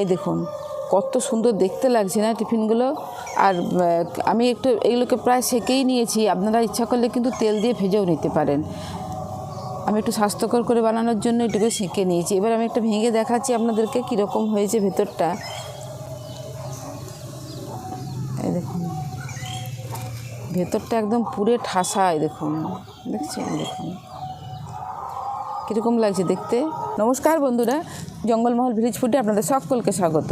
এই দেখুন, কত সুন্দর দেখতে লাগছে না টিফিনগুলো? আর আমি একটু এগুলোকে প্রায় সেকেই নিয়েছি। আপনারা ইচ্ছা করলে কিন্তু তেল দিয়ে ভেজেও নিতে পারেন। আমি একটু স্বাস্থ্যকর করে বানানোর জন্য এটুকু সেঁকে নিয়েছি। এবার আমি একটা ভেঙে দেখাচ্ছি আপনাদেরকে কীরকম হয়েছে ভেতরটা। এই দেখুন, ভেতরটা একদম পুরে ঠাসা দেখুন। দেখছেন? দেখুন। কীরকম লাগছে দেখতে? নমস্কার বন্ধুরা, জঙ্গলমহল ভিলেজ ফুডে আপনাদের সকলকে স্বাগত।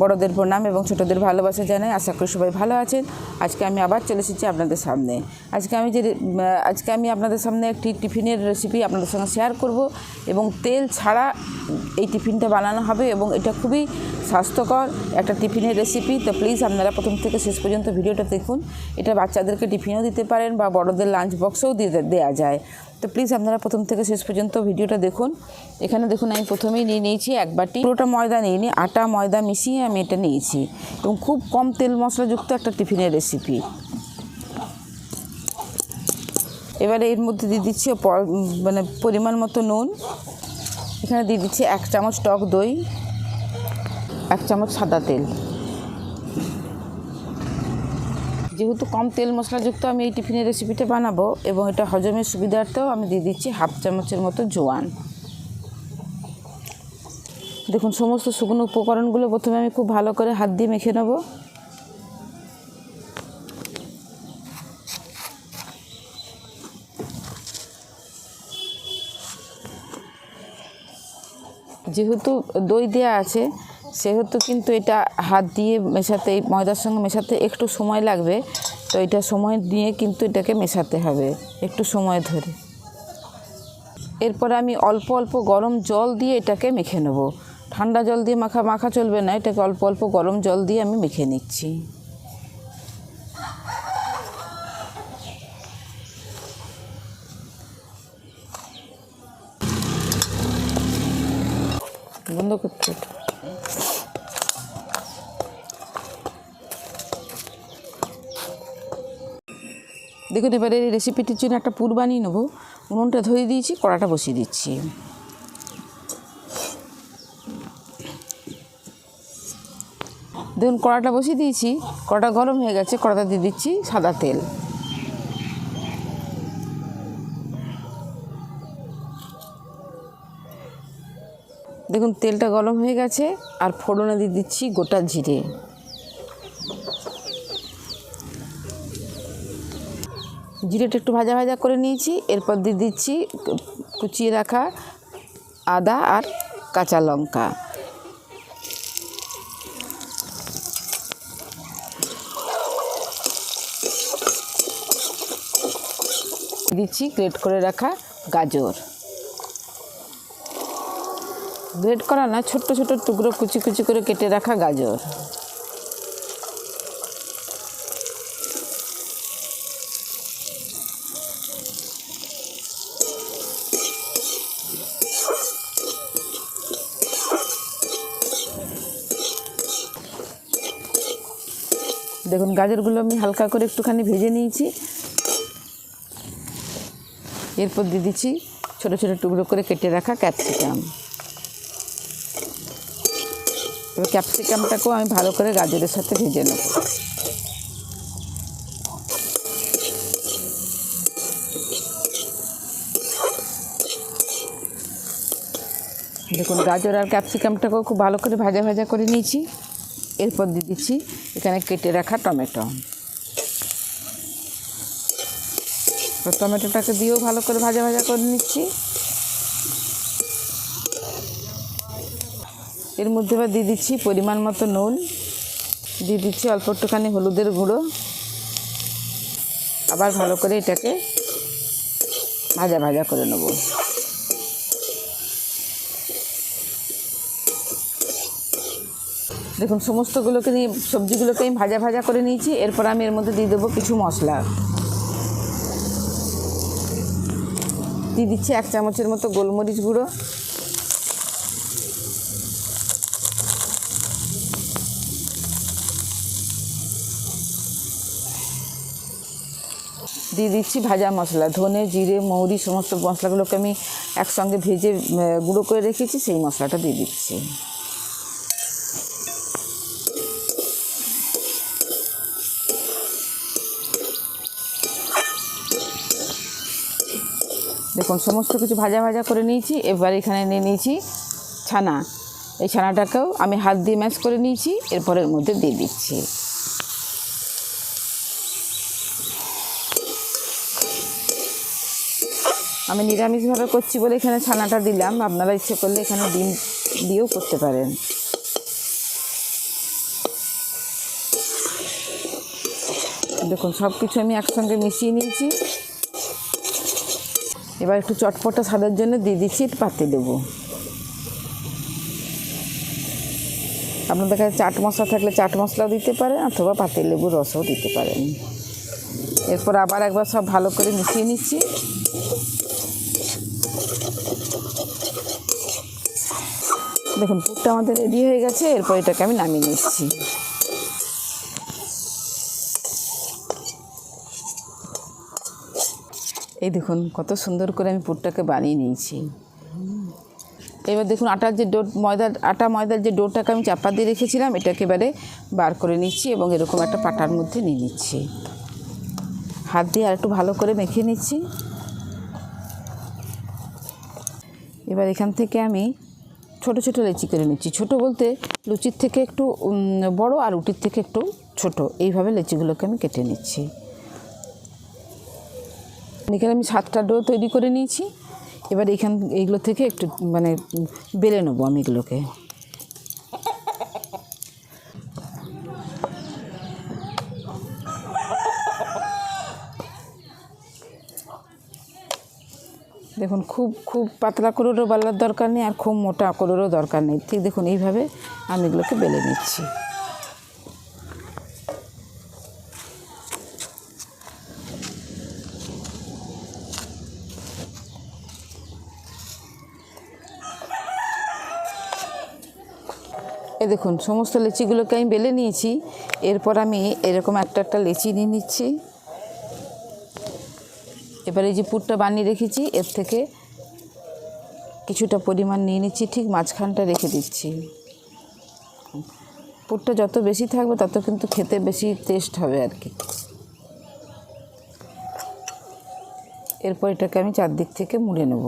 বড়দের প্রণাম এবং ছোটদের ভালোবাসা জানাই, আশা করি সবাই ভালো আছেন। আজকে আমি আবার চলে এসেছি আপনাদের সামনে। আজকে আমি যে, আজকে আমি আপনাদের সামনে একটি টিফিনের রেসিপি আপনাদের সঙ্গে শেয়ার করব এবং তেল ছাড়া এই টিফিনটা বানানো হবে এবং এটা খুবই স্বাস্থ্যকর একটা টিফিনের রেসিপি তো প্লিজ আপনারা প্রথম থেকে শেষ পর্যন্ত ভিডিওটা দেখুন। এটা বাচ্চাদেরকে টিফিনও দিতে পারেন বা বড়দের লাঞ্চ বক্সেও দিতে দেওয়া যায়। তো প্লিজ আপনারা প্রথম থেকে শেষ পর্যন্ত ভিডিওটা দেখুন। এখানে দেখুন আমি প্রথমেই নিয়ে নিয়েছি এক বাটি। পুরোটা ময়দা নিয়ে নিই, আটা, ময়দা মিশিয়ে আমি এটা নিয়েছি। এবং খুব কম তেল মশলাযুক্ত একটা টিফিনের রেসিপি এবারে এর মধ্যে দিয়ে দিচ্ছি মানে পরিমাণ মতো নুন। এখানে দিয়ে দিচ্ছি এক চামচ টক দই, এক চামচ সাদা তেল। যেহেতু কম তেল মশলাযুক্ত আমি এই টিফিনের রেসিপিটা বানাবো এবং এটা হজমের সুবিধার্থেও আমি দিয়ে দিচ্ছি হাফ চামচের মতো জোয়ান। দেখুন, সমস্ত শুকনো উপকরণগুলো প্রথমে আমি খুব ভালো করে হাত দিয়ে মেখে নেব। যেহেতু দই দেওয়া আছে সেহেতু কিন্তু এটা হাত দিয়ে মেশাতে, ময়দার সঙ্গে মেশাতে একটু সময় লাগবে। তো এটা সময় নিয়ে কিন্তু এটাকে মেশাতে হবে, একটু সময় ধরে। এরপরে আমি অল্প অল্প গরম জল দিয়ে এটাকে মেখে নেব। ঠান্ডা জল দিয়ে মাখা মাখা চলবে না, এটাকে অল্প অল্প গরম জল দিয়ে আমি মেখে নিচ্ছি। দেখুন, এবারে এই রেসিপিটির জন্য একটা পুর বানিয়ে নেব। উনুনটা ধরে দিয়েছি, কড়াটা বসিয়ে দিচ্ছি। দেখুন, কড়াটা বসিয়ে দিয়েছি, কড়াটা গরম হয়ে গেছে, কড়াটা দিয়ে দিচ্ছি সাদা তেল। দেখুন, তেলটা গরম হয়ে গেছে, আর ফোড়নে দিয়ে দিচ্ছি গোটা জিরে। জিরেটা একটু ভাজা ভাজা করে নিয়েছি, এরপর দিয়ে দিচ্ছি কুচিয়ে রাখা আদা আর কাঁচা লঙ্কা। দিচ্ছি, গ্রেট করে রাখা গাজর। গ্রেট করা না, ছোট্ট ছোট টুকরো কুচি কুচি করে কেটে রাখা গাজর। দেখুন, গাজরগুলো আমি হালকা করে একটুখানি ভেজে নিয়েছি। এরপর দিয়ে দিচ্ছি ছোটো ছোটো টুকরো করে কেটে রাখা ক্যাপসিকাম। এবার ক্যাপসিকামটাকেও আমি ভালো করে গাজরের সাথে ভেজে নেব। দেখুন, গাজর আর ক্যাপসিকামটাকেও খুব ভালো করে ভাজা ভাজা করে নিয়েছি। এরপর দিয়ে দিচ্ছি এখানে কেটে রাখা টমেটো। টমেটোটাকে দিয়েও ভালো করে ভাজা ভাজা করে নিচ্ছি। এর মধ্যে এবার দিয়ে দিচ্ছি পরিমাণ মতো নুন। দিয়ে দিচ্ছি অল্প একটুখানি হলুদের গুঁড়ো। আবার ভালো করে এটাকে ভাজা ভাজা করে নেব। দেখুন, সমস্তগুলোকে নিয়ে সবজিগুলোকে আমি ভাজা ভাজা করে নিয়েছি। এরপর আমি এর মধ্যে দিয়ে দেবো কিছু মশলা। দিয়ে দিচ্ছি এক চামচের মতো গোলমরিচ গুঁড়ো। দিয়ে দিচ্ছি ভাজা মশলা, ধনে, জিরে, মৌরি, সমস্ত মশলাগুলোকে আমি একসঙ্গে ভেজে গুঁড়ো করে রেখেছি, সেই মশলাটা দিয়ে দিচ্ছি। দেখুন, সমস্ত কিছু ভাজা ভাজা করে নিয়েছি, এবার এখানে নিয়ে নিয়েছি ছানা। এই ছানাটাকেও আমি হাত দিয়ে ম্যাশ করে নিয়েছি, এরপর এর মধ্যে দিয়ে দিচ্ছি। আমি নিরামিষভাবে করছি বলে এখানে ছানাটা দিলাম, আপনারা ইচ্ছে করলে এখানে ডিম দিয়েও করতে পারেন। দেখুন সব কিছু আমি একসঙ্গে মিশিয়ে নিয়েছি। এবার একটু চটপটা স্বাদের জন্য দিয়ে দিচ্ছি পাতে দেবো। আপনাদের কাছে চাট মশলা থাকলে চাট মশলাও দিতে পারেন অথবা পাতি লেবুর রসও দিতে পারেন। এরপর আবার একবার সব ভালো করে মিশিয়ে নিচ্ছি। দেখুন, পুরটা আমাদের রেডি হয়ে গেছে, এরপর এটাকে আমি নামিয়ে নিচ্ছি। এই দেখুন, কত সুন্দর করে আমি পুরটাকে বানিয়ে নিয়েছি। এবার দেখুন, আটার যে ডো ময়দার, আটা ময়দার যে ডোটাকে আমি চাপা দিয়ে রেখেছিলাম, এটাকে এবারে বার করে নিচ্ছি এবং এরকম একটা পাটার মধ্যে নিয়ে নিচ্ছি। হাত দিয়ে আর একটু ভালো করে মেখে নিচ্ছি। এবার এখান থেকে আমি ছোট ছোট লেচি করে নিচ্ছি। ছোট বলতে লুচির থেকে একটু বড় আর রুটির থেকে একটু ছোট। এইভাবে লেচিগুলোকে আমি কেটে নিচ্ছি। এখানে আমি সাতটা ডো তৈরি করে নিয়েছি। এবার এখান, এইগুলো থেকে একটু মানে বেলে নেব আমি এগুলোকে। দেখুন, খুব খুব পাতলা করেরও বেলার দরকার নেই আর খুব মোটা করেরও দরকার নেই। ঠিক দেখুন, এইভাবে আমি এগুলোকে বেলে নিচ্ছি। এই দেখুন, সমস্ত লেচিগুলোকে আমি বেলে নিয়েছি। এরপর আমি এরকম একটা একটা লেচি নিয়ে নিচ্ছি। এবার যে পুরটা বানিয়ে রেখেছি, এর থেকে কিছুটা পরিমাণ নিয়ে নিচ্ছি, ঠিক মাঝখানটা রেখে দিচ্ছি। পুরটা যত বেশি থাকবে, তত কিন্তু খেতে বেশি টেস্ট হবে আর কি। এরপর এটাকে আমি চারদিক থেকে মুড়ে নেব।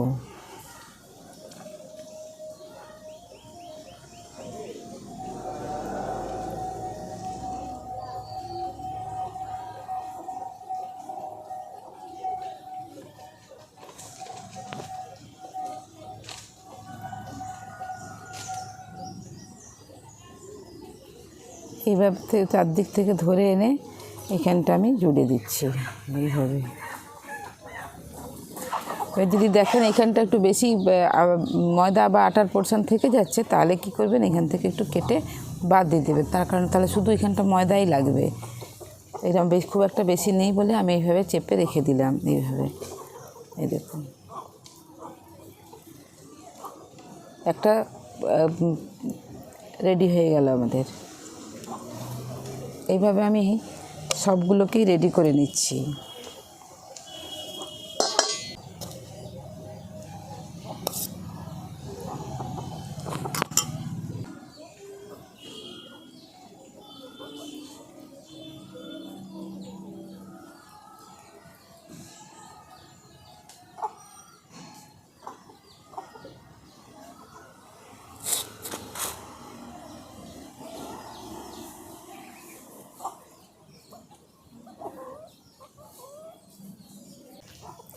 এইভাবে চারদিক থেকে ধরে এনে এখানটা আমি জুড়ে দিচ্ছি। এইভাবে এবার যদি দেখেন এখানটা একটু বেশি ময়দা বা আটার পোর্শন থেকে যাচ্ছে তাহলে কি করবেন? এখান থেকে একটু কেটে বাদ দিয়ে দেবেন। তার কারণ তাহলে শুধু এখানটা ময়দাই লাগবে। এরকম বেশ খুব একটা বেশি নেই বলে আমি এইভাবে চেপে রেখে দিলাম এইভাবে। এই দেখুন। একটা রেডি হয়ে গেল আমাদের। এইভাবে আমি সবগুলোকেই রেডি করে নিচ্ছি।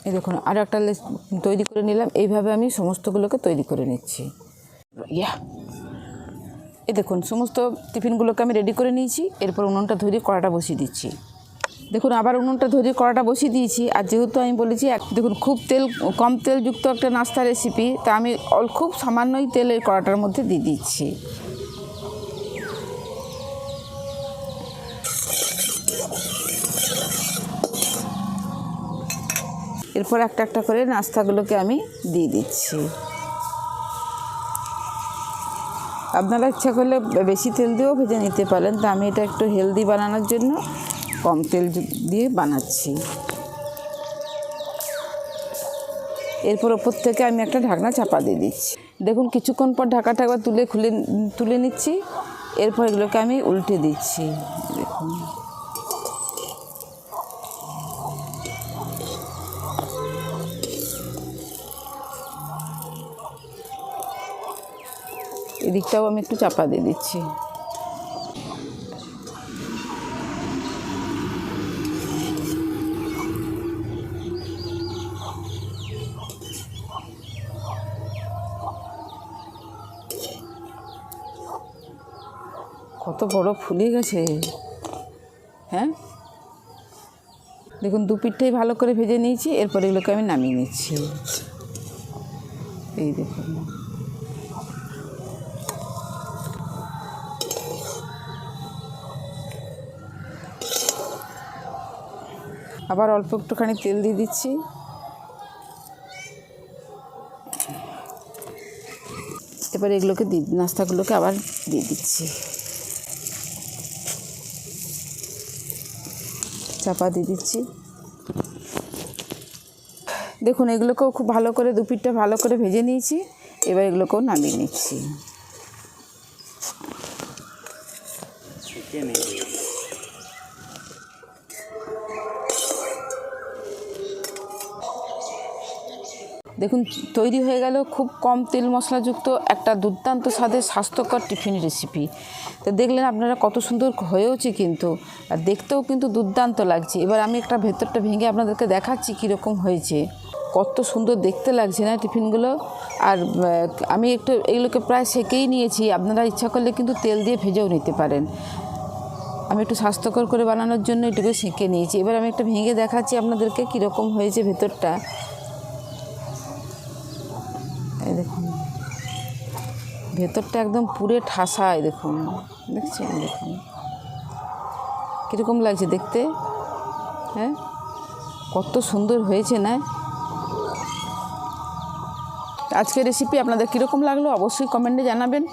এই দেখুন আর একটা লেস তৈরি করে নিলাম। এইভাবে আমি সমস্তগুলোকে তৈরি করে নিচ্ছি। ইয়া এই দেখুন, সমস্ত টিফিনগুলোকে আমি রেডি করে নিয়েছি। এরপর উনুনটা ধরিয়ে কড়াটা বসিয়ে দিচ্ছি। দেখুন, আবার উনুনটা ধরিয়ে কড়াটা বসিয়ে দিয়েছি। আর যেহেতু আমি বলেছি দেখুন, খুব তেল, কম তেলযুক্ত একটা নাস্তা রেসিপি তা আমি খুব সামান্যই তেল এই কড়াটার মধ্যে দিয়ে দিচ্ছি। এরপর একটা একটা করে নাস্তাগুলোকে আমি দিয়ে দিচ্ছি। আপনারা ইচ্ছা করলে বেশি তেল দিয়েও ভেজে নিতে পারেন, তা আমি এটা একটু হেলদি বানানোর জন্য কম তেল দিয়ে বানাচ্ছি। এরপর ওপর থেকে আমি একটা ঢাকনা চাপা দিয়ে দিচ্ছি। দেখুন, কিছুক্ষণ পর ঢাকাটা একবার তুলে খুলে, তুলে নিচ্ছি, এরপর এগুলোকে আমি উল্টে দিচ্ছি। দেখুন। এদিকটাও আমি একটু চাপা দিয়ে দিচ্ছি। কত বড় ফুলে গেছে। হ্যাঁ? দেখুন, দু পিঠটাই ভালো করে ভেজে নিয়েছি, এরপর এগুলোকে আমি নামিয়ে নিচ্ছি। এই দেখুন। আবার অল্প একটুখানি তেল দিয়ে দিচ্ছি। এবার এগুলোকে দি, নাস্তাগুলোকে আবার দিয়ে দিচ্ছি। চাপা দিয়ে দিচ্ছি। দেখুন, এগুলোকেও খুব ভালো করে দু পিঠটা ভালো করে ভেজে নিয়েছি। এবার এগুলোকেও নামিয়ে নিচ্ছি। দেখুন, তৈরি হয়ে গেল খুব কম তেল মশলাযুক্ত একটা দুর্দান্ত স্বাদের স্বাস্থ্যকর টিফিন রেসিপি তো দেখলেন আপনারা কত সুন্দর হয়েওছে কিন্তু, আর দেখতেও কিন্তু দুর্দান্ত লাগছে। এবার আমি একটা ভেতরটা ভেঙে আপনাদেরকে দেখাচ্ছি কীরকম হয়েছে। কত সুন্দর দেখতে লাগছে না টিফিনগুলো? আর আমি একটু এগুলোকে প্রায় সেকেই নিয়েছি, আপনারা ইচ্ছা করলে কিন্তু তেল দিয়ে ভেজেও নিতে পারেন। আমি একটু স্বাস্থ্যকর করে বানানোর জন্য এটুকু সেঁকে নিয়েছি। এবার আমি একটা ভেঙে দেখাচ্ছি আপনাদেরকে কীরকম হয়েছে ভেতরটা এই দেখুন ভেতরটা একদম পুরে ঠাসায় দেখুন। দেখছেন? দেখুন। কীরকম লাগছে দেখতে? হ্যাঁ? কত সুন্দর হয়েছে না? আজকের রেসিপি আপনাদের কীরকম লাগল অবশ্যই কমেন্টে জানাবেন।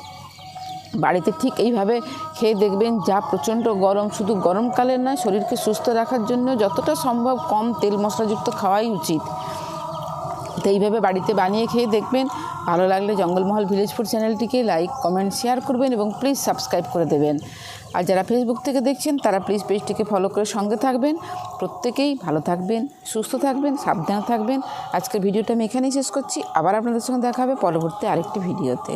বাড়িতে ঠিক এইভাবে খেয়ে দেখবেন, যা প্রচণ্ড গরম, শুধু গরমকালে নয় শরীরকে সুস্থ রাখার জন্য যতটা সম্ভব কম তেল মশলাযুক্ত খাওয়াই উচিত। তো এইভাবে বাড়িতে বানিয়ে খেয়ে দেখবেন। ভালো লাগলে জঙ্গলমহল ভিলেজ ফুড চ্যানেলটিকে লাইক কমেন্ট শেয়ার করবেন এবং প্লিজ সাবস্ক্রাইব করে দেবেন। আর যারা ফেসবুক থেকে দেখছেন, তারা প্লিজ পেজটিকে ফলো করে সঙ্গে থাকবেন। প্রত্যেকেই ভালো থাকবেন, সুস্থ থাকবেন, সাবধানে থাকবেন। আজকের ভিডিওটা আমি এখানেই শেষ করছি। আবার আপনাদের সঙ্গে দেখা হবে পরবর্তী আরেকটি ভিডিওতে।